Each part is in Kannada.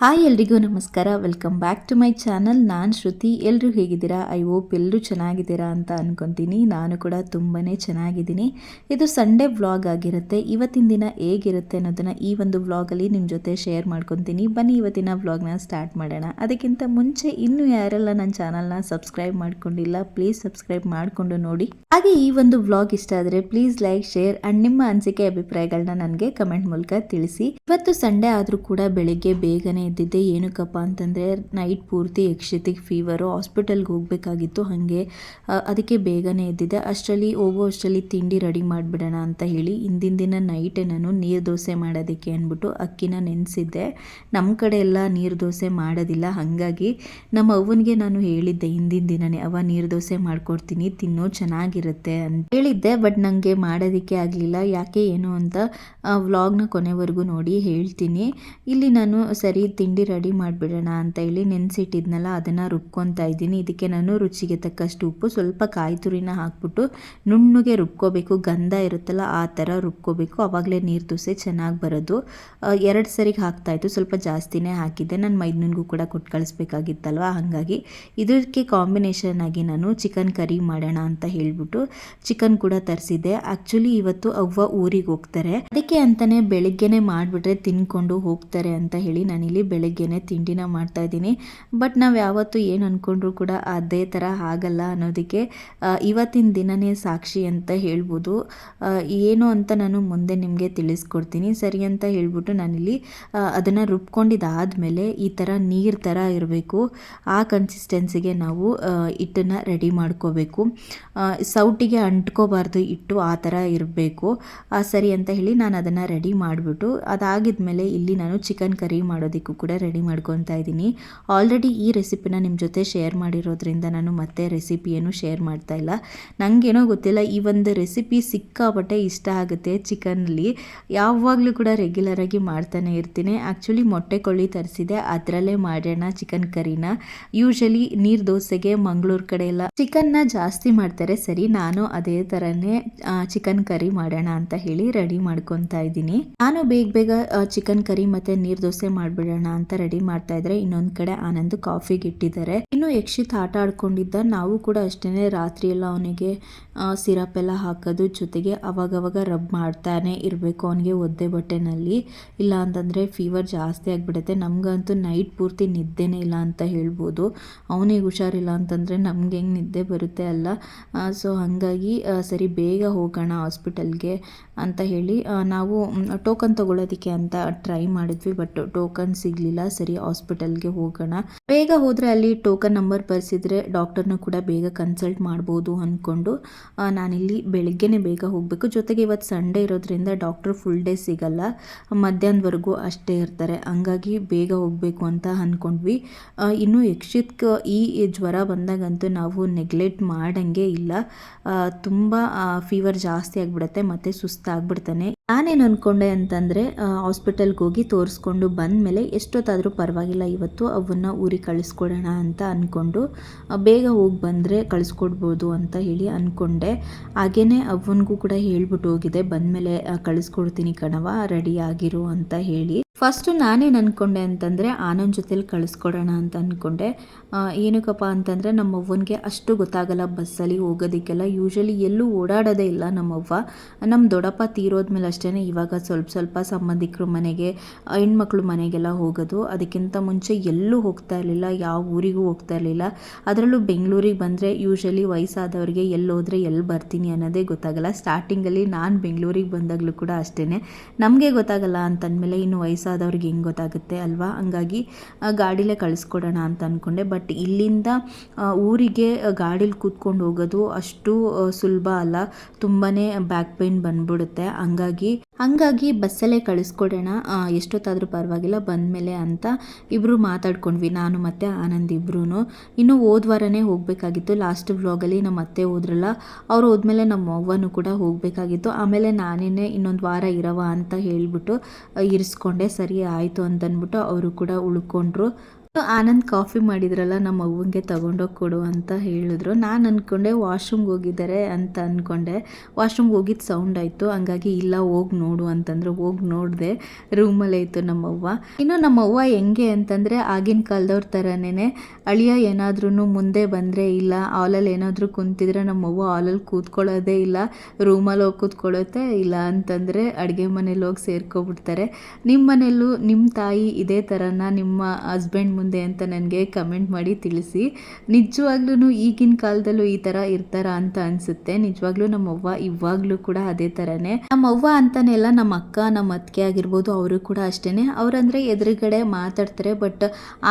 ಹಾಯ್ ಎಲ್ರಿಗೂ ನಮಸ್ಕಾರ. Welcome back to my channel ನಾನು ಶ್ರುತಿ. ಎಲ್ಲರೂ ಹೇಗಿದ್ದೀರಾ? ಐ ಹೋಪ್ ಎಲ್ಲರೂ ಚೆನ್ನಾಗಿದ್ದೀರಾ ಅಂತ ಅನ್ಕೊತೀನಿ. ನಾನು ಕೂಡ ತುಂಬಾ ಚೆನ್ನಾಗಿದ್ದೀನಿ. ಇದು ಸಂಡೇ ವ್ಲಾಗ್ ಆಗಿರುತ್ತೆ. ಇವತ್ತಿನ ದಿನ ಹೇಗಿರುತ್ತೆ ಅನ್ನೋದನ್ನು ಈ ಒಂದು ವ್ಲಾಗಲ್ಲಿ ನಿಮ್ಮ ಜೊತೆ ಶೇರ್ ಮಾಡ್ಕೊತೀನಿ. ಬನ್ನಿ ಇವತ್ತಿನ ವ್ಲಾಗ್ನ ಸ್ಟಾರ್ಟ್ ಮಾಡೋಣ. ಅದಕ್ಕಿಂತ ಮುಂಚೆ ಇನ್ನೂ ಯಾರೆಲ್ಲ ನನ್ನ ಚಾನಲ್ನ ಸಬ್ಸ್ಕ್ರೈಬ್ ಮಾಡ್ಕೊಂಡಿಲ್ಲ ಪ್ಲೀಸ್ ಸಬ್ಸ್ಕ್ರೈಬ್ ಮಾಡಿಕೊಂಡು ನೋಡಿ. ಹಾಗೆ ಈ ಒಂದು ವ್ಲಾಗ್ ಇಷ್ಟ ಆದರೆ ಪ್ಲೀಸ್ ಲೈಕ್ ಶೇರ್ ಆ್ಯಂಡ್ ನಿಮ್ಮ ಅನಿಸಿಕೆ ಅಭಿಪ್ರಾಯಗಳನ್ನ ನನಗೆ ಕಮೆಂಟ್ ಮೂಲಕ ತಿಳಿಸಿ. ಇವತ್ತು ಸಂಡೇ ಆದರೂ ಕೂಡ ಬೆಳಿಗ್ಗೆ ಬೇಗನೆ ಎದ್ದಿದ್ದೆ, ಏನಕ್ಕಪ್ಪ ಅಂತಂದರೆ ನೈಟ್ ಪೂರ್ತಿ ಯಕ್ಷತಿಗೆ ಫೀವರು ಹಾಸ್ಪಿಟಲ್ಗೆ ಹೋಗಬೇಕಾಗಿತ್ತು ಹಾಗೆ. ಅದಕ್ಕೆ ಬೇಗನೆ ಎದ್ದಿದ್ದೆ. ಅಷ್ಟರಲ್ಲಿ, ಹೋಗೋ ಅಷ್ಟರಲ್ಲಿ ತಿಂಡಿ ರೆಡಿ ಮಾಡಿಬಿಡೋಣ ಅಂತ ಹೇಳಿ ಹಿಂದಿನ ದಿನ ನೈಟೇ ನಾನು ನೀರು ದೋಸೆ ಮಾಡೋದಕ್ಕೆ ಅಂದ್ಬಿಟ್ಟು ಅಕ್ಕಿನ ನೆನೆಸಿದ್ದೆ. ನಮ್ಮ ಕಡೆ ಎಲ್ಲ ನೀರು ದೋಸೆ ಮಾಡೋದಿಲ್ಲ. ಹಾಗಾಗಿ ನಮ್ಮ ಅವ್ವನಿಗೆ ನಾನು ಹೇಳಿದ್ದೆ ಹಿಂದಿನ ದಿನನೇ ಅವ ನೀರು ದೋಸೆ ಮಾಡ್ಕೊಡ್ತೀನಿ, ತಿನ್ನೋ ಚೆನ್ನಾಗಿರುತ್ತೆ ಅಂತ ಹೇಳಿದ್ದೆ. ಬಟ್ ನನಗೆ ಮಾಡೋದಕ್ಕೆ ಆಗಲಿಲ್ಲ. ಯಾಕೆ, ಏನು ಅಂತ ವ್ಲಾಗ್ನ ಕೊನೆವರೆಗೂ ನೋಡಿ ಹೇಳ್ತೀನಿ. ಇಲ್ಲಿ ನಾನು ಸರಿ ತಿಂಡಿ ರೆಡಿ ಮಾಡಿಬಿಡೋಣ ಅಂತ ಹೇಳಿ ನೆನೆಸಿಟ್ಟಿದ್ನಲ್ಲ, ಅದನ್ನು ರುಬ್ಕೊತಾ ಇದ್ದೀನಿ. ಇದಕ್ಕೆ ನಾನು ರುಚಿಗೆ ತಕ್ಕಷ್ಟು ಉಪ್ಪು, ಸ್ವಲ್ಪ ಕಾಯಿ ತುರಿನ ಹಾಕ್ಬಿಟ್ಟು ನುಣ್ಣಗೆ ರುಬ್ಕೋಬೇಕು. ಗಂಧ ಇರುತ್ತಲ್ಲ ಆ ಥರ ರುಬ್ಕೋಬೇಕು. ಆವಾಗಲೇ ನೀರು ತುಸೆ ಚೆನ್ನಾಗಿ ಬರೋದು. ಎರಡು ಸರಿಗೆ ಹಾಕ್ತಾಯಿತ್ತು ಸ್ವಲ್ಪ ಜಾಸ್ತಿನೇ ಹಾಕಿದ್ದೆ. ನಾನು ಮೈದನಿಗೂ ಕೂಡ ಕೊಟ್ಟು ಕಳಿಸ್ಬೇಕಾಗಿತ್ತಲ್ವ? ಹಾಗಾಗಿ ಇದಕ್ಕೆ ಕಾಂಬಿನೇಷನ್ ಆಗಿ ನಾನು ಚಿಕನ್ ಕರಿ ಮಾಡೋಣ ಅಂತ ಹೇಳಿಬಿಟ್ಟು ಚಿಕನ್ ಕೂಡ ತರಿಸಿದ್ದೆ. ಆ್ಯಕ್ಚುಲಿ ಇವತ್ತು ಅವ್ವ ಊರಿಗೆ ಹೋಗ್ತಾರೆ. ಅದಕ್ಕೆ ಅಂತಲೇ ಬೆಳಿಗ್ಗೆನೇ ಮಾಡಿಬಿಟ್ರೆ ತಿನ್ಕೊಂಡು ಹೋಗ್ತಾರೆ ಅಂತ ಹೇಳಿ ನಾನಿಲ್ಲಿ ಬೆಳಿಗ್ಗೆನೆ ತಿಂಡಿನ ಮಾಡ್ತಾ ಇದ್ದೀನಿ. ಬಟ್ ನಾವು ಯಾವತ್ತೂ ಏನು ಅಂದ್ಕೊಂಡ್ರು ಕೂಡ ಅದೇ ಥರ ಆಗಲ್ಲ ಅನ್ನೋದಕ್ಕೆ ಇವತ್ತಿನ ದಿನನೇ ಸಾಕ್ಷಿ ಅಂತ ಹೇಳ್ಬೋದು. ಏನು ಅಂತ ನಾನು ಮುಂದೆ ನಿಮಗೆ ತಿಳಿಸ್ಕೊಡ್ತೀನಿ. ಸರಿ ಅಂತ ಹೇಳ್ಬಿಟ್ಟು ನಾನಿಲ್ಲಿ ಅದನ್ನು ರುಬ್ಕೊಂಡಿದ್ದಾದಮೇಲೆ ಈ ಥರ ನೀರು ಥರ ಇರಬೇಕು. ಆ ಕನ್ಸಿಸ್ಟೆನ್ಸಿಗೆ ನಾವು ಹಿಟ್ಟನ್ನು ರೆಡಿ ಮಾಡ್ಕೋಬೇಕು. ಸೌಟಿಗೆ ಅಂಟ್ಕೋಬಾರ್ದು ಹಿಟ್ಟು ಆ ಥರ ಇರಬೇಕು. ಸರಿ ಅಂತ ಹೇಳಿ ನಾನು ಅದನ್ನು ರೆಡಿ ಮಾಡಿಬಿಟ್ಟು ಅದಾಗಿದ್ಮೇಲೆ ಇಲ್ಲಿ ನಾನು ಚಿಕನ್ ಕರಿ ಮಾಡೋದಕ್ಕೂ ಕೂಡ ರೆಡಿ ಮಾಡ್ಕೊತಾ ಇದ್ದೀನಿ. ಆಲ್ರೆಡಿ ಈ ರೆಸಿಪಿನ ನಿಮ್ಮ ಜೊತೆ ಶೇರ್ ಮಾಡಿರೋದ್ರಿಂದ ನಾನು ಮತ್ತೆ ರೆಸಿಪಿಯನ್ನು ಶೇರ್ ಮಾಡ್ತಾ ಇಲ್ಲ. ನನಗೇನೋ ಗೊತ್ತಿಲ್ಲ, ಈ ಒಂದು ರೆಸಿಪಿ ಸಿಕ್ಕಾಪಟ್ಟೆ ಇಷ್ಟ ಆಗುತ್ತೆ ಚಿಕನಲ್ಲಿ ಯಾವಾಗಲೂ ಕೂಡ ರೆಗ್ಯುಲರಾಗಿ ಮಾಡ್ತಾನೆ ಇರ್ತೀನಿ. ಆ್ಯಕ್ಚುಲಿ ಮೊಟ್ಟೆ ಕೊಳ್ಳಿ ತರಿಸಿದೆ, ಅದರಲ್ಲೇ ಮಾಡೋಣ ಚಿಕನ್ ಕರಿನ ಯೂಶಲಿ ನೀರು ದೋಸೆಗೆ ಮಂಗಳೂರು ಕಡೆ ಎಲ್ಲ ಚಿಕನ್ನ ಜಾಸ್ತಿ ಮಾಡ್ತಾರೆ. ಸರಿ, ನಾನು ಅದೇ ಥರನೇ ಚಿಕನ್ ಕರಿ ಮಾಡೋಣ ಅಂತ ಹೇಳಿ ರೆಡಿ ಮಾಡ್ಕೊತಾ ಇದ್ದೀನಿ. ನಾನು ಬೇಗ ಬೇಗ ಚಿಕನ್ ಕರಿ ಮತ್ತೆ ನೀರು ದೋಸೆ ಮಾಡಿಬಿಡೋಣ ಅಂತ ರೆಡಿ ಮಾಡ್ತಾ ಇದ್ರೆ ಇನ್ನೊಂದು ಕಡೆ ಆನಂದ್ ಕಾಫಿಗೆ ಇಟ್ಟಿದ್ದಾರೆ. ಇನ್ನು ಯಕ್ಷಿತ್ ಆಟ ಆಡ್ಕೊಂಡಿದ್ದ, ನಾವು ಕೂಡ ಅಷ್ಟೇನೆ ರಾತ್ರಿ ಎಲ್ಲ ಅವನಿಗೆ ಸಿರಪ್ ಎಲ್ಲ ಹಾಕೋದು ಜೊತೆಗೆ ಅವಾಗವಾಗ ರಬ್ ಮಾಡ್ತಾನೆ ಇರಬೇಕು ಅವನಿಗೆ ಒದ್ದೆ ಬಟ್ಟೆನಲ್ಲಿ. ಇಲ್ಲ ಅಂತಂದರೆ ಫೀವರ್ ಜಾಸ್ತಿ ಆಗಿಬಿಡುತ್ತೆ. ನಮಗಂತೂ ನೈಟ್ ಪೂರ್ತಿ ನಿದ್ದೆನೇ ಇಲ್ಲ ಅಂತ ಹೇಳ್ಬೋದು. ಅವನಿಗೆ ಹುಷಾರಿಲ್ಲ ಅಂತಂದರೆ ನಮ್ಗೆ ಹೆಂಗೆ ನಿದ್ದೆ ಬರುತ್ತೆ ಅಲ್ಲ? ಸೊ ಹಾಗಾಗಿ ಸರಿ ಬೇಗ ಹೋಗೋಣ ಹಾಸ್ಪಿಟಲ್ಗೆ ಅಂತ ಹೇಳಿ ನಾವು ಟೋಕನ್ ತಗೊಳ್ಳೋದಕ್ಕೆ ಅಂತ ಟ್ರೈ ಮಾಡಿದ್ವಿ ಬಟ್ ಟೋಕನ್ ಸಿಗಲಿಲ್ಲ. ಸರಿ ಹಾಸ್ಪಿಟಲ್ಗೆ ಹೋಗೋಣ. ಬೇಗ ಹೋದರೆ ಅಲ್ಲಿ ಟೋಕನ್ ನಂಬರ್ ಬರ್ಸಿದ್ರೆ ಡಾಕ್ಟರ್ನ ಕೂಡ ಬೇಗ ಕನ್ಸಲ್ಟ್ ಮಾಡ್ಬೋದು ಅಂದ್ಕೊಂಡು ನಾನಿಲ್ಲಿ ಬೆಳಿಗ್ಗೆನೇ ಬೇಗ ಹೋಗಬೇಕು. ಜೊತೆಗೆ ಇವತ್ತು ಸಂಡೇ ಇರೋದ್ರಿಂದ ಡಾಕ್ಟರ್ ಫುಲ್ ಡೇ ಸಿಗಲ್ಲ. ಮಧ್ಯಾಹ್ನದವರೆಗೂ ಅಷ್ಟೇ ಇರ್ತಾರೆ. ಹಂಗಾಗಿ ಬೇಗ ಹೋಗಬೇಕು ಅಂತ ಅಂದ್ಕೊಂಡ್ವಿ ಇನ್ನು ಯಕ್ಷಿತ್ ಈ ಜ್ವರ ಬಂದಾಗಂತೂ ನಾವು ನೆಗ್ಲೆಕ್ಟ್ ಮಾಡೋಂಗೆ ಇಲ್ಲ. ತುಂಬ ಫೀವರ್ ಜಾಸ್ತಿ ಆಗಿಬಿಡುತ್ತೆ, ಮತ್ತು ಸುಸ್ತಾಗ್ಬಿಡ್ತಾನೆ ನಾನೇನು ಅನ್ಕೊಂಡೆ ಅಂತಂದ್ರೆ ಹಾಸ್ಪಿಟಲ್ಗೆ ಹೋಗಿ ತೋರಿಸ್ಕೊಂಡು ಬಂದಮೇಲೆ ಎಷ್ಟೊತ್ತಾದರೂ ಪರವಾಗಿಲ್ಲ, ಇವತ್ತು ಅವನ್ನ ಊರಿಗೆ ಕಳಿಸ್ಕೊಡೋಣ ಅಂತ ಅಂದ್ಕೊಂಡು ಬೇಗ ಹೋಗಿ ಬಂದರೆ ಕಳಿಸ್ಕೊಡ್ಬೋದು ಅಂತ ಹೇಳಿ ಅಂದ್ಕೊಂಡೆ ಹಾಗೇನೆ ಅವನಿಗೂ ಕೂಡ ಹೇಳ್ಬಿಟ್ಟು ಹೋಗಿದೆ, ಬಂದಮೇಲೆ ಕಳಿಸ್ಕೊಡ್ತೀನಿ ಕಣವ ರೆಡಿ ಆಗಿರು ಅಂತ ಹೇಳಿ. ಫಸ್ಟು ನಾನೇನು ಅಂದ್ಕೊಂಡೆ ಅಂತಂದರೆ ಆನಂದ್ ಜೊತೆಲಿ ಕಳಿಸ್ಕೊಡೋಣ ಅಂತ ಅಂದ್ಕೊಂಡೆ ಏನಕ್ಕಪ್ಪ ಅಂತಂದರೆ ನಮ್ಮವ್ವನಿಗೆ ಅಷ್ಟು ಗೊತ್ತಾಗಲ್ಲ ಬಸ್ಸಲ್ಲಿ ಹೋಗೋದಕ್ಕೆಲ್ಲ. ಯೂಶಲಿ ಎಲ್ಲೂ ಓಡಾಡೋದೇ ಇಲ್ಲ ನಮ್ಮವ್ವ. ನಮ್ಮ ದೊಡ್ಡಪ್ಪ ತೀರೋದ್ಮೇಲೆ ಅಷ್ಟೇ ಇವಾಗ ಸ್ವಲ್ಪ ಸ್ವಲ್ಪ ಸಂಬಂಧಿಕರ ಮನೆಗೆ, ಹೆಣ್ಮಕ್ಳು ಮನೆಗೆಲ್ಲ ಹೋಗೋದು. ಅದಕ್ಕಿಂತ ಮುಂಚೆ ಎಲ್ಲೂ ಹೋಗ್ತಾ ಇರಲಿಲ್ಲ, ಯಾವ ಊರಿಗೂ ಹೋಗ್ತಾ ಇರಲಿಲ್ಲ. ಅದರಲ್ಲೂ ಬೆಂಗಳೂರಿಗೆ ಬಂದರೆ ಯೂಶಲಿ ವಯಸ್ಸಾದವ್ರಿಗೆ ಎಲ್ಲಿ ಹೋದರೆ ಎಲ್ಲಿ ಬರ್ತೀನಿ ಅನ್ನೋದೇ ಗೊತ್ತಾಗಲ್ಲ. ಸ್ಟಾರ್ಟಿಂಗಲ್ಲಿ ನಾನು ಬೆಂಗಳೂರಿಗೆ ಬಂದಾಗಲೂ ಕೂಡ ಅಷ್ಟೇ ನಮಗೆ ಗೊತ್ತಾಗಲ್ಲ ಅಂತಂದಮೇಲೆ ಇನ್ನು ವಯಸ್ಸಾದವ್ರಿಗೆ ಹೆಂಗೆ ಗೊತ್ತಾಗುತ್ತೆ ಅಲ್ವಾ? ಹಂಗಾಗಿ ಗಾಡಿಲೇ ಕಳಿಸ್ಕೊಡೋಣ ಅಂತ ಅಂದ್ಕೊಂಡೆ ಬಟ್ ಇಲ್ಲಿಂದ ಊರಿಗೆ ಗಾಡೀಲಿ ಕೂತ್ಕೊಂಡು ಹೋಗೋದು ಅಷ್ಟು ಸುಲಭ ಅಲ್ಲ. ತುಂಬಾ ಬ್ಯಾಕ್ ಪೇಯ್ನ್ ಬಂದ್ಬಿಡುತ್ತೆ. ಹಂಗಾಗಿ ಹಂಗಾಗಿ ಬಸ್ಸಲ್ಲೇ ಕಳಿಸ್ಕೊಡೋಣ. ಎಷ್ಟೊತ್ತಾದರೂ ಪರವಾಗಿಲ್ಲ, ಬಂದಮೇಲೆ ಅಂತ ಇಬ್ಬರು ಮಾತಾಡ್ಕೊಂಡ್ವಿ. ನಾನು ಮತ್ತು ಆನಂದ್ ಇಬ್ಬರೂ ಇನ್ನು ಹೋದ ವಾರನೇ ಹೋಗಬೇಕಾಗಿತ್ತು. ಲಾಸ್ಟ್ ವ್ಲಾಗಲ್ಲಿ ನಮ್ಮ ಅತ್ತೆ ಹೋದ್ರಲ್ಲ, ಅವ್ರು ಹೋದ್ಮೇಲೆ ನಮ್ಮ ಅವ್ವನೂ ಕೂಡ ಹೋಗಬೇಕಾಗಿತ್ತು. ಆಮೇಲೆ ನಾನೇನೆ ಇನ್ನೊಂದು ವಾರ ಇರವ ಅಂತ ಹೇಳಿಬಿಟ್ಟು ಇರಿಸ್ಕೊಂಡೆ. ಸರಿ, ಆಯಿತು ಅಂತಂದ್ಬಿಟ್ಟು ಅವರು ಕೂಡ ಉಳ್ಕೊಂಡ್ರು. ಆನಂದ್ ಕಾಫಿ ಮಾಡಿದ್ರಲ್ಲ, ನಮ್ಮ ಅವ್ವಂಗೆ ತಗೊಂಡೋಗಿ ಕೊಡು ಅಂತ ಹೇಳಿದ್ರು. ನಾನು ಅಂದ್ಕೊಂಡೆ ವಾಶ್ರೂಮ್ಗೆ ಹೋಗಿದ್ದಾರೆ ಅಂತ ಅಂದ್ಕೊಂಡೆ ವಾಶ್ರೂಮ್ಗೆ ಹೋಗಿದ್ದು ಸೌಂಡ್ ಆಯಿತು. ಹಂಗಾಗಿ ಇಲ್ಲ, ಹೋಗಿ ನೋಡು ಅಂತಂದ್ರೆ. ಹೋಗಿ ನೋಡಿದೆ ರೂಮಲ್ಲೇ ಇತ್ತು ನಮ್ಮವ್ವ. ಇನ್ನು ನಮ್ಮವ್ವ ಹೆಂಗೆ ಅಂತಂದರೆ, ಆಗಿನ ಕಾಲದವ್ರ ಥರನೇ ಅಳಿಯ ಏನಾದ್ರೂ ಮುಂದೆ ಬಂದರೆ ಇಲ್ಲ ಹಾಲಲ್ಲಿ ಏನಾದರೂ ಕುಂತಿದ್ರೆ ನಮ್ಮವ್ವ ಹಾಲಲ್ಲಿ ಕೂತ್ಕೊಳ್ಳೋದೇ ಇಲ್ಲ ರೂಮಲ್ಲಿ ಹೋಗಿ ಕೂತ್ಕೊಳ್ಳುತ್ತೆ ಇಲ್ಲ ಅಂತಂದರೆ ಅಡುಗೆ ಮನೇಲಿ ಹೋಗಿ ಸೇರ್ಕೊಬಿಡ್ತಾರೆ. ನಿಮ್ಮ ಮನೆಯಲ್ಲೂ ನಿಮ್ಮ ತಾಯಿ ಇದೇ ಥರನ ನಿಮ್ಮ ಹಸ್ಬೆಂಡ್ ಮುಂದೆ ಅಂತ ನನಗೆ ಕಮೆಂಟ್ ಮಾಡಿ ತಿಳಿಸಿ. ನಿಜವಾಗ್ಲೂ ಈಗಿನ ಕಾಲದಲ್ಲೂ ಈ ಥರ ಇರ್ತಾರ ಅಂತ ಅನಿಸುತ್ತೆ. ನಿಜವಾಗ್ಲೂ ನಮ್ಮವ್ವ ಇವಾಗಲೂ ಕೂಡ ಅದೇ ಥರನೇ ನಮ್ಮವ್ವ ಅಂತಾನೆ ಎಲ್ಲ ನಮ್ಮ ಅಕ್ಕ, ನಮ್ಮ ಅತ್ತಿಗೆ ಆಗಿರ್ಬೋದು, ಅವರು ಕೂಡ ಅಷ್ಟೇ ಅವರಂದರೆ ಎದುರುಗಡೆ ಮಾತಾಡ್ತಾರೆ, ಬಟ್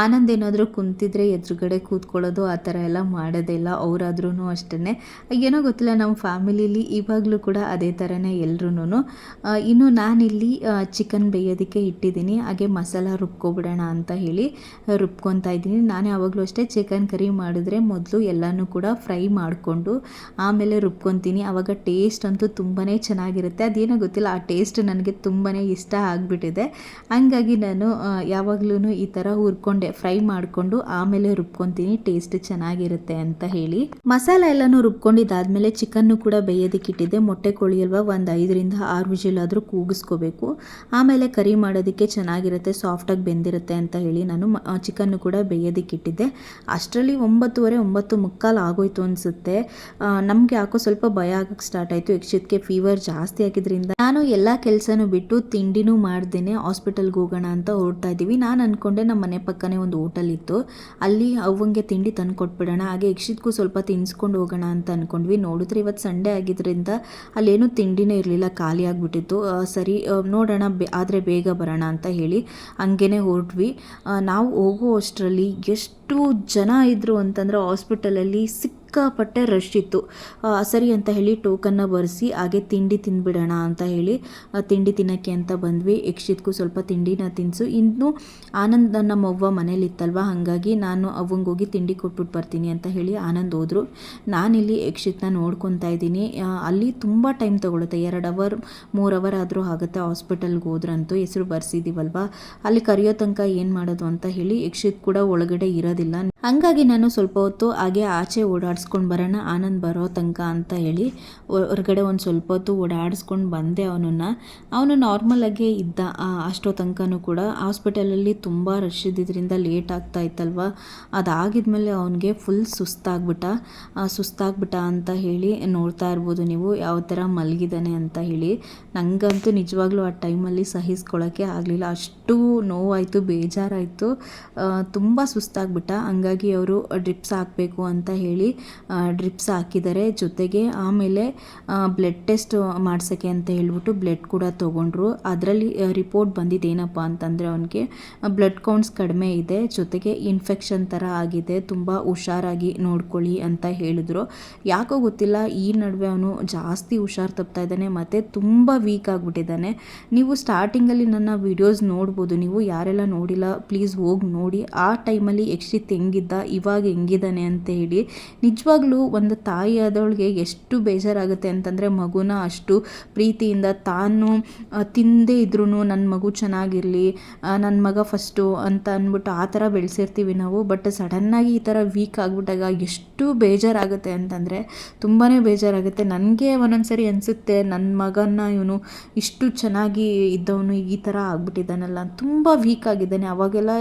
ಆನಂದ್ ಏನಾದರೂ ಕುಂತಿದ್ರೆ ಎದುರುಗಡೆ ಕೂತ್ಕೊಳ್ಳೋದು ಆ ಥರ ಎಲ್ಲ ಮಾಡೋದಿಲ್ಲ ಅವರಾದ್ರೂ ಅಷ್ಟೇ ಏನೋ ಗೊತ್ತಿಲ್ಲ, ನಮ್ಮ ಫ್ಯಾಮಿಲಿಲಿ ಇವಾಗಲೂ ಕೂಡ ಅದೇ ಥರನೇ ಎಲ್ರೂ ಇನ್ನು ನಾನಿಲ್ಲಿ ಚಿಕನ್ ಬೇಯೋದಕ್ಕೆ ಇಟ್ಟಿದ್ದೀನಿ. ಹಾಗೆ ಮಸಾಲ ರುಬ್ಕೊಬಿಡೋಣ ಅಂತ ಹೇಳಿ ರುಬ್ಕೊತಾ ಇದ್ದೀನಿ. ನಾನು ಯಾವಾಗಲೂ ಅಷ್ಟೇ ಚಿಕನ್ ಕರಿ ಮಾಡಿದ್ರೆ ಮೊದಲು ಎಲ್ಲನೂ ಕೂಡ ಫ್ರೈ ಮಾಡಿಕೊಂಡು ಆಮೇಲೆ ರುಬ್ಕೊತೀನಿ. ಆವಾಗ ಟೇಸ್ಟ್ ಅಂತೂ ತುಂಬಾ ಚೆನ್ನಾಗಿರುತ್ತೆ. ಅದೇನೋ ಗೊತ್ತಿಲ್ಲ, ಆ ಟೇಸ್ಟ್ ನನಗೆ ತುಂಬಾ ಇಷ್ಟ ಆಗಿಬಿಟ್ಟಿದೆ. ಹಂಗಾಗಿ ನಾನು ಯಾವಾಗಲೂ ಈ ಥರ ಹುರ್ಕೊಂಡೆ ಫ್ರೈ ಮಾಡಿಕೊಂಡು ಆಮೇಲೆ ರುಬ್ಕೊತೀನಿ. ಟೇಸ್ಟ್ ಚೆನ್ನಾಗಿರುತ್ತೆ ಅಂತ ಹೇಳಿ. ಮಸಾಲ ಎಲ್ಲನೂ ರುಬ್ಕೊಂಡಿದ್ದಾದಮೇಲೆ ಚಿಕನ್ನು ಕೂಡ ಬೇಯೋದಕ್ಕೆ ಇಟ್ಟಿದ್ದೆ. ಮೊಟ್ಟೆ ಕೋಳಿ ಅಲ್ವಾ, ಒಂದು ಐದರಿಂದ ಆರು ವಿಜಿಲ್ ಆದರೂ ಕೂಗಿಸ್ಕೋಬೇಕು. ಆಮೇಲೆ ಕರಿ ಮಾಡೋದಕ್ಕೆ ಚೆನ್ನಾಗಿರುತ್ತೆ ಸಾಫ್ಟಾಗಿ ಬೆಂದಿರುತ್ತೆ ಅಂತ ಹೇಳಿ ನಾನು ಚಿಕನ್ನು ಕೂಡ ಬೇಯೋದಕ್ಕೆ ಇಟ್ಟಿದ್ದೆ ಅಷ್ಟರಲ್ಲಿ ಒಂಬತ್ತುವರೆ, ಒಂಬತ್ತು ಮುಕ್ಕಾಲು ಆಗೋಯ್ತು ಅನಿಸುತ್ತೆ. ನಮಗೆ ಯಾಕೋ ಸ್ವಲ್ಪ ಭಯ ಆಗಕ್ಕೆ ಸ್ಟಾರ್ಟ್ ಆಯಿತು. ಯಕ್ಷಿತ್ಗೆ ಫೀವರ್ ಜಾಸ್ತಿ ಆಗಿದ್ದರಿಂದ ನಾನು ಎಲ್ಲ ಕೆಲಸನೂ ಬಿಟ್ಟು ತಿಂಡಿನೂ ಮಾಡ್ದೇನೆ ಹಾಸ್ಪಿಟಲ್ಗೆ ಹೋಗೋಣ ಅಂತ ಹೊರಡ್ತಾ ಇದ್ದೀವಿ. ನಾನು ಅಂದ್ಕೊಂಡೆ ನಮ್ಮ ಮನೆ ಪಕ್ಕನೇ ಒಂದು ಹೋಟೆಲ್ ಇತ್ತು. ಅಲ್ಲಿ ಅವ್ವಂಗೆ ತಿಂಡಿ ತಂದು ಕೊಟ್ಬಿಡೋಣ. ಹಾಗೆ ಯಕ್ಷಿತ್ಗೂ ಸ್ವಲ್ಪ ತಿನ್ಸ್ಕೊಂಡು ಹೋಗೋಣ ಅಂತ ಅಂದ್ಕೊಂಡ್ವಿ ನೋಡಿದ್ರೆ ಇವತ್ತು ಸಂಡೇ ಆಗಿದ್ದರಿಂದ ಅಲ್ಲೇನು ತಿಂಡಿನೇ ಇರಲಿಲ್ಲ. ಖಾಲಿ ಆಗಿಬಿಟ್ಟಿತ್ತು. ಸರಿ ನೋಡೋಣ ಬೆ ಆದರೆ ಬೇಗ ಬರೋಣ ಅಂತ ಹೇಳಿ ಹಂಗೇ ಹೊರಟ್ವಿ. ನಾವು ಹೋಗೋ ಅಷ್ಟರಲ್ಲಿ ಎಷ್ಟು ಜನ ಇದ್ದರು ಅಂತಂದರೆ ಹಾಸ್ಪಿಟಲಲ್ಲಿ ಸಿಕ್ಕ ಸಿಕ್ಕಾಪಟ್ಟೆ ರಶ್ ಇತ್ತು. ಸರಿ ಅಂತ ಹೇಳಿ ಟೋಕನ್ನ ಬರೆಸಿ, ಹಾಗೆ ತಿಂಡಿ ತಿಂದ್ಬಿಡೋಣ ಅಂತ ಹೇಳಿ ತಿಂಡಿ ತಿನ್ನೋಕ್ಕೆ ಅಂತ ಬಂದ್ವಿ. ಯಕ್ಷಿತ್ಗೂ ಸ್ವಲ್ಪ ತಿಂಡಿನ ತಿನ್ಸು. ಇನ್ನು ಆನಂದ್ ನಮ್ಮವ್ವ ಮನೇಲಿತ್ತಲ್ವ? ಹಾಗಾಗಿ ನಾನು ಅವಂಗೋಗಿ ತಿಂಡಿ ಕೊಟ್ಬಿಟ್ಟು ಬರ್ತೀನಿ ಅಂತ ಹೇಳಿ ಆನಂದ್ ಹೋದರು. ನಾನಿಲ್ಲಿ ಯಕ್ಷಿತ್ನ ನೋಡ್ಕೊತಾ ಇದ್ದೀನಿ. ಅಲ್ಲಿ ತುಂಬ ಟೈಮ್ ತೊಗೊಳುತ್ತೆ. ಎರಡು ಅವರ್ ಮೂರು ಅವರ್ ಆದರೂ ಆಗುತ್ತೆ. ಹಾಸ್ಪಿಟಲ್ಗೆ ಹೋದ್ರಂತೂ ಹೆಸರು ಬರ್ಸಿದ್ದೀವಲ್ವ ಅಲ್ಲಿ ಕರೆಯೋ ತನಕ ಏನು ಮಾಡೋದು ಅಂತ ಹೇಳಿ ಯಕ್ಷಿತ್ ಕೂಡ ಒಳಗಡೆ ಇರೋದಿಲ್ಲ. ಹಂಗಾಗಿ ನಾನು ಸ್ವಲ್ಪ ಹೊತ್ತು ಹಾಗೆ ಆಚೆ ಓಡಾಡಿಸ್ಕೊಂಡು ಬರೋಣ, ಆನಂದ್ ಬರೋ ತನಕ ಅಂತ ಹೇಳಿ ಹೊರಗಡೆ ಒಂದು ಸ್ವಲ್ಪ ಹೊತ್ತು ಓಡಾಡಿಸ್ಕೊಂಡು ಬಂದೆ ಅವನನ್ನು. ಅವನು ನಾರ್ಮಲಾಗೇ ಇದ್ದ ಅಷ್ಟೋ ತನಕನೂ ಕೂಡ. ಹಾಸ್ಪಿಟಲಲ್ಲಿ ತುಂಬ ರಶ್ ಇದ್ದಿದ್ದರಿಂದ ಲೇಟ್ ಆಗ್ತಾ ಇತ್ತಲ್ವ? ಅದಾಗಿದ್ಮೇಲೆ ಅವನಿಗೆ ಫುಲ್ ಸುಸ್ತಾಗ್ಬಿಟ್ಟ. ಸುಸ್ತಾಗ್ಬಿಟ್ಟ ಅಂತ ಹೇಳಿ ನೋಡ್ತಾ ಇರ್ಬೋದು ನೀವು, ಯಾವ ಥರ ಮಲಗಿದ್ದಾನೆ ಅಂತ ಹೇಳಿ. ನನಗಂತೂ ನಿಜವಾಗ್ಲೂ ಆ ಟೈಮಲ್ಲಿ ಸಹಿಸ್ಕೊಳ್ಳೋಕ್ಕೆ ಆಗಲಿಲ್ಲ. ಅಷ್ಟು ನೋವಾಯಿತು, ಬೇಜಾರಾಯಿತು. ತುಂಬ ಸುಸ್ತಾಗ್ಬಿಟ್ಟ. ಹಂಗಾಗಿ ಹಾಗಾಗಿ ಅವರು ಡ್ರಿಪ್ಸ್ ಹಾಕಬೇಕು ಅಂತ ಹೇಳಿ ಡ್ರಿಪ್ಸ್ ಹಾಕಿದ್ದಾರೆ. ಜೊತೆಗೆ ಆಮೇಲೆ ಬ್ಲಡ್ ಟೆಸ್ಟ್ ಮಾಡ್ಸೋಕ್ಕೆ ಅಂತ ಹೇಳ್ಬಿಟ್ಟು ಬ್ಲಡ್ ಕೂಡ ತೊಗೊಂಡ್ರು. ಅದರಲ್ಲಿ ರಿಪೋರ್ಟ್ ಬಂದಿದ್ದು ಏನಪ್ಪ ಅಂತಂದರೆ ಅವನಿಗೆ ಬ್ಲಡ್ ಕೌಂಟ್ಸ್ ಕಡಿಮೆ ಇದೆ. ಜೊತೆಗೆ ಇನ್ಫೆಕ್ಷನ್ ಥರ ಆಗಿದೆ. ತುಂಬ ಹುಷಾರಾಗಿ ನೋಡ್ಕೊಳ್ಳಿ ಅಂತ ಹೇಳಿದ್ರು. ಯಾಕೋ ಗೊತ್ತಿಲ್ಲ, ಈ ನಡುವೆ ಅವನು ಜಾಸ್ತಿ ಹುಷಾರು ತಪ್ತಾ ಇದ್ದಾನೆ, ಮತ್ತು ತುಂಬ ವೀಕ್ ಆಗಿಬಿಟ್ಟಿದ್ದಾನೆ. ನೀವು ಸ್ಟಾರ್ಟಿಂಗಲ್ಲಿ ನನ್ನ ವಿಡಿಯೋಸ್ ನೋಡ್ಬೋದು. ನೀವು ಯಾರೆಲ್ಲ ನೋಡಿಲ್ಲ ಪ್ಲೀಸ್ ಹೋಗಿ ನೋಡಿ. ಆ ಟೈಮಲ್ಲಿ ಯಕ್ಷಿತ್ ಹೆಂಗಿದ್ದ, ಇವಾಗ ಹೆಂಗಿದ್ದಾನೆ ಅಂತ ಹೇಳಿ ನಿಜವಾಗ್ಲೂ ಒಂದು ತಾಯಿ ಆದವಳಿಗೆ ಎಷ್ಟು ಬೇಜಾರಾಗುತ್ತೆ ಅಂತಂದರೆ ಮಗುನ ಅಷ್ಟು ಪ್ರೀತಿಯಿಂದ ತಾನು ತಿಂದೇ ಇದ್ರೂ ನನ್ನ ಮಗು ಚೆನ್ನಾಗಿರಲಿ ನನ್ನ ಮಗ ಫಸ್ಟು ಅಂತ ಅಂದ್ಬಿಟ್ಟು ಆ ಥರ ಬೆಳೆಸಿರ್ತೀವಿ ನಾವು. ಬಟ್ ಸಡನ್ನಾಗಿ ಈ ಥರ ವೀಕ್ ಆಗಿಬಿಟ್ಟಾಗ ಎಷ್ಟು ಬೇಜಾರಾಗುತ್ತೆ ಅಂತಂದರೆ ತುಂಬಾ ಬೇಜಾರಾಗುತ್ತೆ. ನನಗೆ ಒಂದೊಂದು ಸರಿ ಅನಿಸುತ್ತೆ ನನ್ನ ಮಗನ ಇವನು ಇಷ್ಟು ಚೆನ್ನಾಗಿ ಇದ್ದವನು ಈ ಥರ ಆಗ್ಬಿಟ್ಟಿದ್ದಾನಲ್ಲ ತುಂಬ ವೀಕ್ ಆಗಿದ್ದಾನೆ. ಅವಾಗೆಲ್ಲ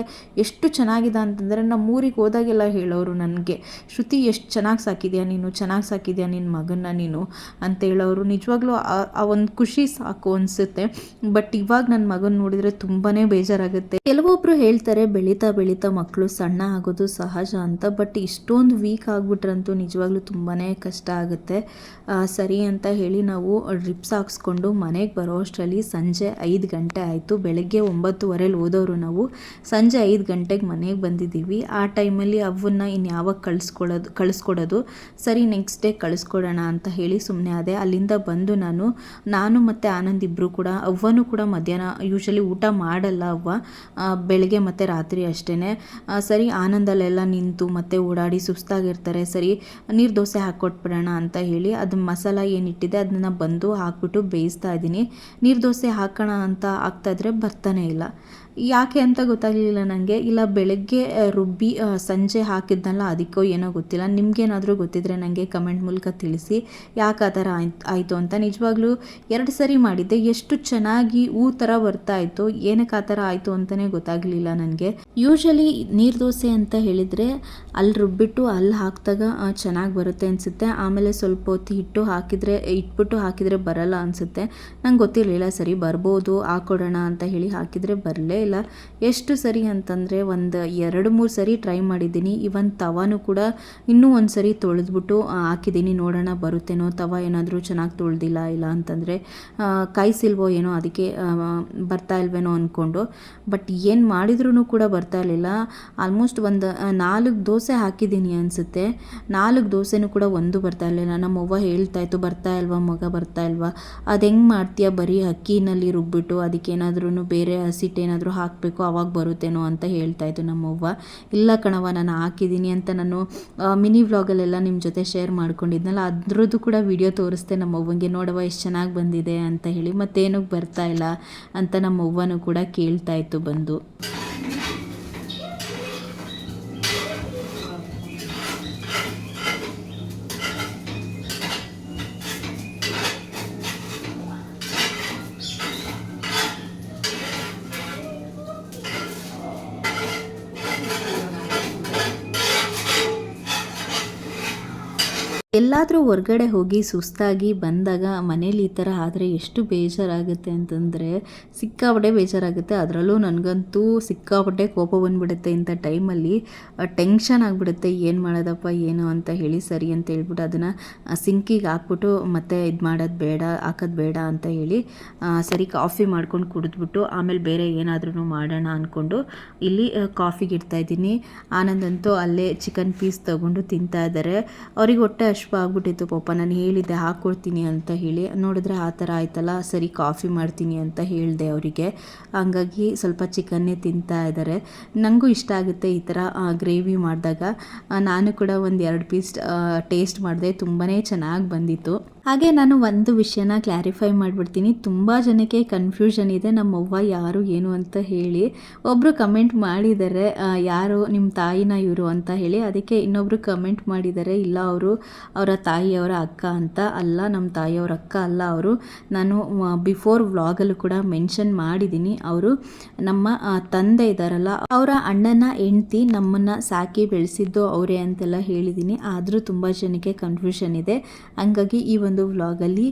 ಎಷ್ಟು ಚೆನ್ನಾಗಿದೆ ಅಂತಂದರೆ ನಮ್ಮ ಊರಿಗೆ ಹೋದಾಗೆಲ್ಲ ಹೇಳೋರು ನನಗೆ. ಶ್ರುತಿ ಎಷ್ಟು ಚೆನ್ನಾಗಿ ಸಾಕಿದ್ಯಾ ನೀನು? ಚೆನ್ನಾಗಿ ಸಾಕಿದ್ಯಾ ನಿನ್ನ ಮಗನ್ನ ನೀನು? ಅಂತ ಹೇಳೋರು ನಿಜವಾಗ್ಲೂ ಆ ಒಂದು ಖುಷಿ ಸಾಕು ಅನಿಸುತ್ತೆ. ಬಟ್ ಇವಾಗ ನನ್ನ ಮಗನ ನೋಡಿದರೆ ತುಂಬಾ ಬೇಜಾರಾಗುತ್ತೆ. ಕೆಲವೊಬ್ಬರು ಹೇಳ್ತಾರೆ, ಬೆಳೀತಾ ಬೆಳೀತಾ ಮಕ್ಕಳು ಸಣ್ಣ ಆಗೋದು ಸಹಜ ಅಂತ. ಬಟ್ ಇಷ್ಟೊಂದು ವೀಕ್ ಆಗಿಬಿಟ್ರಂತೂ ನಿಜವಾಗ್ಲೂ ತುಂಬಾ ಕಷ್ಟ ಆಗುತ್ತೆ. ಸರಿ ಅಂತ ಹೇಳಿ ನಾವು ಡ್ರಿಪ್ಸ್ ಹಾಕ್ಸ್ಕೊಂಡು ಮನೆಗೆ ಬರೋ ಅಷ್ಟರಲ್ಲಿ ಸಂಜೆ ಐದು ಗಂಟೆ ಆಯಿತು. ಬೆಳಗ್ಗೆ ಒಂಬತ್ತುವರೆಲಿ ಓದೋರು ನಾವು. ಸಂಜೆ ಐದು ಗಂಟೆಗೆ ಮನೆಗೆ ಬಂದಿದ್ದೀವಿ. ಆ ಟೈಮಲ್ಲಿ ಅವನ್ನ ಇನ್ಯಾವಾಗ ಯಾವಾಗ ಕಳಿಸ್ಕೊಳ್ಳೋದು ಕಳಿಸ್ಕೊಡೋದು ಸರಿ ನೆಕ್ಸ್ಟ್ ಡೇ ಕಳಿಸ್ಕೊಡೋಣ ಅಂತ ಹೇಳಿ ಸುಮ್ಮನೆ ಆದೆ. ಅಲ್ಲಿಂದ ಬಂದು ನಾನು ನಾನು ಮತ್ತು ಆನಂದ್ ಇಬ್ಬರು ಕೂಡ, ಅವ್ವನೂ ಕೂಡ ಮಧ್ಯಾಹ್ನ ಯೂಶಲಿ ಊಟ ಮಾಡಲ್ಲ ಅವ್ವ. ಬೆಳಗ್ಗೆ ಮತ್ತು ರಾತ್ರಿ ಅಷ್ಟೇ ಸರಿ, ಆನಂದಲ್ಲೆಲ್ಲ ನಿಂತು ಮತ್ತೆ ಓಡಾಡಿ ಸುಸ್ತಾಗಿರ್ತಾರೆ. ಸರಿ, ನೀರು ದೋಸೆ ಹಾಕ್ಕೊಟ್ಬಿಡೋಣ ಅಂತ ಹೇಳಿ ಅದು ಮಸಾಲ ಏನಿಟ್ಟಿದೆ ಅದನ್ನು ಬಂದು ಹಾಕ್ಬಿಟ್ಟು ಬೇಯಿಸ್ತಾ ಇದ್ದೀನಿ. ನೀರು ದೋಸೆ ಹಾಕೋಣ ಅಂತ ಆಗ್ತಾಯಿದ್ರೆ ಬರ್ತಾನೆ ಇಲ್ಲ. ಯಾಕೆ ಅಂತ ಗೊತ್ತಾಗಲಿಲ್ಲ ನನಗೆ ಇಲ್ಲ, ಬೆಳಗ್ಗೆ ರುಬ್ಬಿ ಸಂಜೆ ಹಾಕಿದ್ನಲ್ಲ, ಅದಕ್ಕೋ ಏನೋ ಗೊತ್ತಿಲ್ಲ. ನಿಮಗೇನಾದರೂ ಗೊತ್ತಿದ್ರೆ ನನಗೆ ಕಮೆಂಟ್ ಮೂಲಕ ತಿಳಿಸಿ. ಯಾಕೆ ಆ ಥರ ಆಯ್ತು, ಆಯಿತು ಅಂತ ನಿಜವಾಗ್ಲೂ ಎರಡು ಸರಿ ಮಾಡಿದ್ದೆ. ಎಷ್ಟು ಚೆನ್ನಾಗಿ ಹೂ ಥರ ಬರ್ತಾ ಇತ್ತು, ಏನಕ್ಕೆ ಆ ಥರ ಆಯಿತು ಅಂತಲೇ ಗೊತ್ತಾಗಲಿಲ್ಲ ನನಗೆ ಯೂಶಲಿ ನೀರು ದೋಸೆ ಅಂತ ಹೇಳಿದರೆ ಅಲ್ಲಿ ರುಬ್ಬಿಟ್ಟು, ಅಲ್ಲಿ ಹಾಕಿದಾಗ ಚೆನ್ನಾಗಿ ಬರುತ್ತೆ ಅನಿಸುತ್ತೆ. ಆಮೇಲೆ ಸ್ವಲ್ಪ ಹೊತ್ತು ಹಿಟ್ಟು ಹಾಕಿದರೆ, ಇಟ್ಬಿಟ್ಟು ಹಾಕಿದರೆ ಬರಲ್ಲ ಅನಿಸುತ್ತೆ. ನಂಗೆ ಗೊತ್ತಿರಲಿಲ್ಲ, ಸರಿ ಬರ್ಬೋದು, ಹಾಕೊಡೋಣ ಅಂತ ಹೇಳಿ ಹಾಕಿದರೆ ಬರಲೇ ಇಲ್ಲ. ಎಷ್ಟು ಸರಿ ಅಂತಂದರೆ ಒಂದು ಎರಡು ಮೂರು ಸರಿ ಟ್ರೈ ಮಾಡಿದ್ದೀನಿ. ಇವನ್ ತವಾನು ಕೂಡ ಇನ್ನೂ ಒಂದು ಸರಿ ತೊಳೆದ್ಬಿಟ್ಟು ಹಾಕಿದ್ದೀನಿ, ನೋಡೋಣ ಬರುತ್ತೇನೋ, ತವ ಏನಾದರೂ ಚೆನ್ನಾಗಿ ತೊಳೆದಿಲ್ಲ, ಇಲ್ಲ ಅಂತಂದರೆ ಕಾಯಿಸಿಲ್ವೋ ಏನೋ ಅದಕ್ಕೆ ಬರ್ತಾ ಇಲ್ವೇನೋ ಅಂದ್ಕೊಂಡು ಬಟ್ ಏನು ಮಾಡಿದ್ರೂ ಕೂಡ ಬರ್ತಾ ಇರಲಿಲ್ಲ. ಆಲ್ಮೋಸ್ಟ್ ಒಂದು ನಾಲ್ಕು ದೋಸೆ ಹಾಕಿದ್ದೀನಿ ಅನಿಸುತ್ತೆ. ನಾಲ್ಕು ದೋಸೆನೂ ಕೂಡ ಒಂದು ಬರ್ತಾ ಇರಲಿಲ್ಲ. ನಮ್ಮ ಅವ್ವ ಹೇಳ್ತಾ ಇತ್ತು, ಬರ್ತಾ ಇಲ್ವಾ, ಮಗ ಬರ್ತಾ ಇಲ್ವಾ? ಅದು ಹೆಂಗೆ ಮಾಡ್ತೀಯ? ಬರೀ ಅಕ್ಕಿನಲ್ಲಿ ರುಬ್ಬಿಟ್ಟು ಅದಕ್ಕೇನಾದ್ರೂ ಬೇರೆ ಹಸಿಟ್ಟೇನಾದರೂ ಹಾಕಬೇಕು, ಅವಾಗ ಬರುತ್ತೇನೋ ಅಂತ ಹೇಳ್ತಾ ಇತ್ತು ನಮ್ಮವ್ವ. ಇಲ್ಲ ಕಣವ ನಾನು ಹಾಕಿದ್ದೀನಿ ಅಂತ ನಾನು ಮಿನಿ ವ್ಲಾಗಲ್ಲೆಲ್ಲ ನಿಮ್ಮ ಜೊತೆ ಶೇರ್ ಮಾಡ್ಕೊಂಡಿದ್ನಲ್ಲ, ಅದ್ರದ್ದು ಕೂಡ ವಿಡಿಯೋ ತೋರಿಸ್ದೆ ನಮ್ಮವ್ವಂಗೆ, ನೋಡವ್ವ ನೋಡವ ಎಷ್ಟು ಚೆನ್ನಾಗಿ ಬಂದಿದೆ ಅಂತ ಹೇಳಿ ಮತ್ತೇನಕ್ಕೆ ಬರ್ತಾ ಇಲ್ಲ ಅಂತ ನಮ್ಮವ್ವನೂ ಕೂಡ ಕೇಳ್ತಾ ಇತ್ತು ಬಂದು. ಎಲ್ಲಾದರೂ ಹೊರಗಡೆ ಹೋಗಿ ಸುಸ್ತಾಗಿ ಬಂದಾಗ ಮನೇಲಿ ಈ ಥರ ಆದರೆ ಎಷ್ಟು ಬೇಜಾರಾಗುತ್ತೆ ಅಂತಂದರೆ ಸಿಕ್ಕಾಪಟ್ಟೆ ಬೇಜಾರಾಗುತ್ತೆ. ಅದರಲ್ಲೂ ನನಗಂತೂ ಸಿಕ್ಕಾಪಟ್ಟೆ ಕೋಪ ಬಂದುಬಿಡುತ್ತೆ ಇಂಥ ಟೈಮಲ್ಲಿ. ಟೆನ್ಷನ್ ಆಗಿಬಿಡುತ್ತೆ, ಏನು ಮಾಡೋದಪ್ಪ, ಏನು ಅಂತ ಹೇಳಿ ಸರಿ ಅಂತ ಹೇಳ್ಬಿಟ್ಟು ಅದನ್ನು ಸಿಂಕಿಗೆ ಹಾಕ್ಬಿಟ್ಟು ಮತ್ತೆ ಇದು ಮಾಡೋದು ಬೇಡ, ಹಾಕೋದು ಬೇಡ ಅಂತ ಹೇಳಿ ಸರಿ ಕಾಫಿ ಮಾಡ್ಕೊಂಡು ಕುಡಿದ್ಬಿಟ್ಟು ಆಮೇಲೆ ಬೇರೆ ಏನಾದ್ರೂ ಮಾಡೋಣ ಅಂದ್ಕೊಂಡು ಇಲ್ಲಿ ಕಾಫಿಗೆ ಇಡ್ತಾ ಇದ್ದೀನಿ. ಆನಂದ್ ಅಂತೂ ಅಲ್ಲೇ ಚಿಕನ್ ಪೀಸ್ ತಗೊಂಡು ತಿಂತಾ ಇದ್ದಾರೆ. ಅವ್ರಿಗೆ ಹೊಟ್ಟೆ ಹಶ್ವ ಆಗ್ಬಿಟ್ಟಿತ್ತು ಪಾಪ, ನಾನು ಹೇಳಿದ್ದೆ ಹಾಕ್ಕೊಡ್ತೀನಿ ಅಂತ ಹೇಳಿ. ನೋಡಿದ್ರೆ ಆ ಥರ ಆಯ್ತಲ್ಲ, ಸರಿ ಕಾಫಿ ಮಾಡ್ತೀನಿ ಅಂತ ಹೇಳಿದೆ ಅವರಿಗೆ. ಹಂಗಾಗಿ ಸ್ವಲ್ಪ ಚಿಕನ್ನೇ ತಿಂತಾ ಇದ್ದಾರೆ. ನನಗೂ ಇಷ್ಟ ಆಗುತ್ತೆ ಈ ಥರ ಗ್ರೇವಿ ಮಾಡಿದಾಗ. ನಾನು ಕೂಡ ಒಂದು ಎರಡು ಪೀಸ್ ಟೇಸ್ಟ್ ಮಾಡಿದೆ. ತುಂಬಾ ಚೆನ್ನಾಗಿ ಬಂದಿತ್ತು. ಹಾಗೆ ನಾನು ಒಂದು ವಿಷಯನ ಕ್ಲಾರಿಫೈ ಮಾಡಿಬಿಡ್ತೀನಿ. ತುಂಬ ಜನಕ್ಕೆ ಕನ್ಫ್ಯೂಷನ್ ಇದೆ. ನಮ್ಮವ್ವ ಯಾರು, ಏನು ಅಂತ ಹೇಳಿ. ಒಬ್ಬರು ಕಮೆಂಟ್ ಮಾಡಿದ್ದಾರೆ ಯಾರು ನಿಮ್ಮ ತಾಯಿನ ಇವರು ಅಂತ ಹೇಳಿ. ಅದಕ್ಕೆ ಇನ್ನೊಬ್ಬರು ಕಮೆಂಟ್ ಮಾಡಿದ್ದಾರೆ ಇಲ್ಲ ಅವರು ಅವರ ತಾಯಿಯವರ ಅಕ್ಕ ಅಂತ ಅಲ್ಲ ನಮ್ಮ ತಾಯಿಯವರ ಅಕ್ಕ ಅಲ್ಲ ಅವರು. ನಾನು ಬಿಫೋರ್ ವ್ಲಾಗಲ್ಲೂ ಕೂಡ ಮೆನ್ಷನ್ ಮಾಡಿದ್ದೀನಿ. ಅವರು ನಮ್ಮ ತಂದೆ ಇದ್ದಾರಲ್ಲ ಅವರ ಅಣ್ಣನ ಹೆಂಡ್ತಿ ನಮ್ಮನ್ನು ಸಾಕಿ ಬೆಳೆಸಿದ್ದು ಅವರೇ ಅಂತೆಲ್ಲ ಹೇಳಿದ್ದೀನಿ. ಆದರೂ ತುಂಬ ಜನಕ್ಕೆ ಕನ್ಫ್ಯೂಷನ್ ಇದೆ. ಹಂಗಾಗಿ ಈ ಒಂದು ವ್ಲಾಗಲ್ಲಿ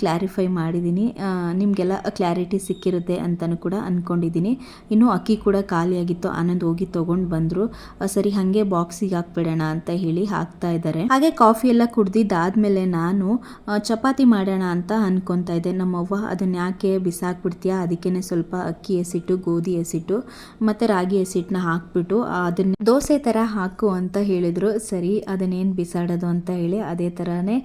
ಕ್ಲಾರಿಫೈ ಮಾಡಿದ್ದೀನಿ ನಿಮಗೆಲ್ಲ ಕ್ಲಾರಿಟಿ ಸಿಕ್ಕಿರುತ್ತೆ ಅಂತಲೂ ಕೂಡ ಅಂದ್ಕೊಂಡಿದ್ದೀನಿ ಇನ್ನು ಅಕ್ಕಿ ಕೂಡ ಖಾಲಿಯಾಗಿತ್ತು, ಆನಂದ್ ಹೋಗಿ ತೊಗೊಂಡು ಬಂದರು. ಸರಿ, ಹಾಗೆ ಬಾಕ್ಸಿಗೆ ಹಾಕ್ಬಿಡೋಣ ಅಂತ ಹೇಳಿ ಹಾಕ್ತಾ ಇದ್ದಾರೆ ಹಾಗೆ ಕಾಫಿ ಎಲ್ಲ ಕುಡ್ದಿದ್ದಾದ್ಮೇಲೆ ನಾನು ಚಪಾತಿ ಮಾಡೋಣ ಅಂತ ಅಂದ್ಕೊತಾ ಇದ್ದೆ. ನಮ್ಮವ್ವ, ಅದನ್ನ ಯಾಕೆ ಬಿಸಾಕ್ಬಿಡ್ತೀಯಾ? ಅದಕ್ಕೇ ಸ್ವಲ್ಪ ಅಕ್ಕಿ ಎಸಿಟ್ಟು, ಗೋಧಿ ಎಸಿಟ್ಟು, ಮತ್ತು ರಾಗಿ ಎಸಿಟ್ಟನ್ನ ಹಾಕ್ಬಿಟ್ಟು ಅದನ್ನ ದೋಸೆ ಥರ ಹಾಕು ಅಂತ ಹೇಳಿದರು. ಸರಿ, ಅದನ್ನೇನು ಬಿಸಾಡೋದು ಅಂತ ಹೇಳಿ, ಅದೇ ಥರನೇ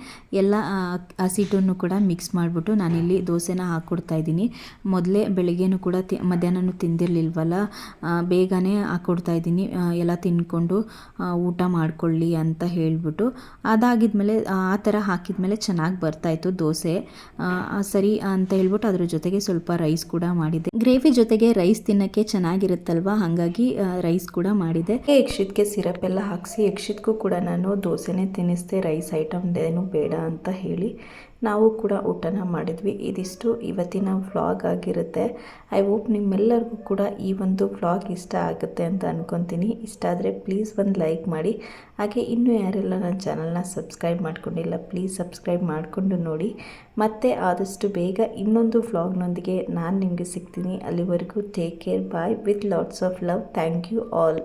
ಎಲ್ಲ ಆ, ಹಸಿಟ್ಟನ್ನು ಕೂಡ ಮಿಕ್ಸ್ ಮಾಡಿಬಿಟ್ಟು ನಾನಿಲ್ಲಿ ದೋಸೆನ ಹಾಕ್ಕೊಡ್ತಾ ಇದ್ದೀನಿ. ಮೊದಲೇ ಬೆಳಿಗ್ಗೆನೂ ಕೂಡ ತಿ ಮಧ್ಯಾಹ್ನನೂ ತಿಂದಿರಲಿಲ್ವಲ್ಲ ಬೇಗನೆ ಹಾಕ್ಕೊಡ್ತಾ ಇದ್ದೀನಿ. ಎಲ್ಲ ತಿನ್ಕೊಂಡು ಊಟ ಮಾಡಿಕೊಳ್ಳಿ ಅಂತ ಹೇಳಿಬಿಟ್ಟು. ಅದಾಗಿದ್ಮೇಲೆ ಆ ಥರ ಹಾಕಿದ್ಮೇಲೆ ಚೆನ್ನಾಗಿ ಬರ್ತಾಯಿತ್ತು ದೋಸೆ. ಸರಿ ಅಂತ ಹೇಳ್ಬಿಟ್ಟು ಅದ್ರ ಜೊತೆಗೆ ಸ್ವಲ್ಪ ರೈಸ್ ಕೂಡ ಮಾಡಿದೆ ಗ್ರೇವಿ ಜೊತೆಗೆ ರೈಸ್ ತಿನ್ನೋಕ್ಕೆ ಚೆನ್ನಾಗಿರುತ್ತಲ್ವ? ಹಾಗಾಗಿ ರೈಸ್ ಕೂಡ ಮಾಡಿದೆ ಯಕ್ಷಿತ್ಗೆ ಸಿರಪ್ ಎಲ್ಲ ಹಾಕಿಸಿ ಯಕ್ಷಿತ್ಗೂ ಕೂಡ ನಾನು ದೋಸೆನೇ ತಿನ್ನಿಸ್ದೆ. ರೈಸ್ ಐಟಮ್ ಏನು ಬೇಡ ಅಂತ ಹೇಳಿ. ನಾವು ಕೂಡ ಊಟನ ಮಾಡಿದ್ವಿ. ಇದಿಷ್ಟು ಇವತ್ತಿನ ವ್ಲಾಗ್ ಆಗಿರುತ್ತೆ. ಐ ಹೋಪ್ ನಿಮ್ಮೆಲ್ಲರಿಗೂ ಕೂಡ ಈ ಒಂದು ವ್ಲಾಗ್ ಇಷ್ಟ ಆಗುತ್ತೆ ಅಂತ ಅಂದ್ಕೊತೀನಿ ಇಷ್ಟ ಆದರೆ ಪ್ಲೀಸ್ ಒಂದು ಲೈಕ್ ಮಾಡಿ. ಹಾಗೆ ಇನ್ನೂ ಯಾರೆಲ್ಲ ನನ್ನ ಚಾನಲ್ನ ಸಬ್ಸ್ಕ್ರೈಬ್ ಮಾಡ್ಕೊಂಡಿಲ್ಲ, ಪ್ಲೀಸ್ ಸಬ್ಸ್ಕ್ರೈಬ್ ಮಾಡಿಕೊಂಡು ನೋಡಿ. ಮತ್ತೆ ಆದಷ್ಟು ಬೇಗ ಇನ್ನೊಂದು ವ್ಲಾಗ್ನೊಂದಿಗೆ ನಾನು ನಿಮಗೆ ಸಿಗ್ತೀನಿ. ಅಲ್ಲಿವರೆಗೂ take care bye with lots of love thank you all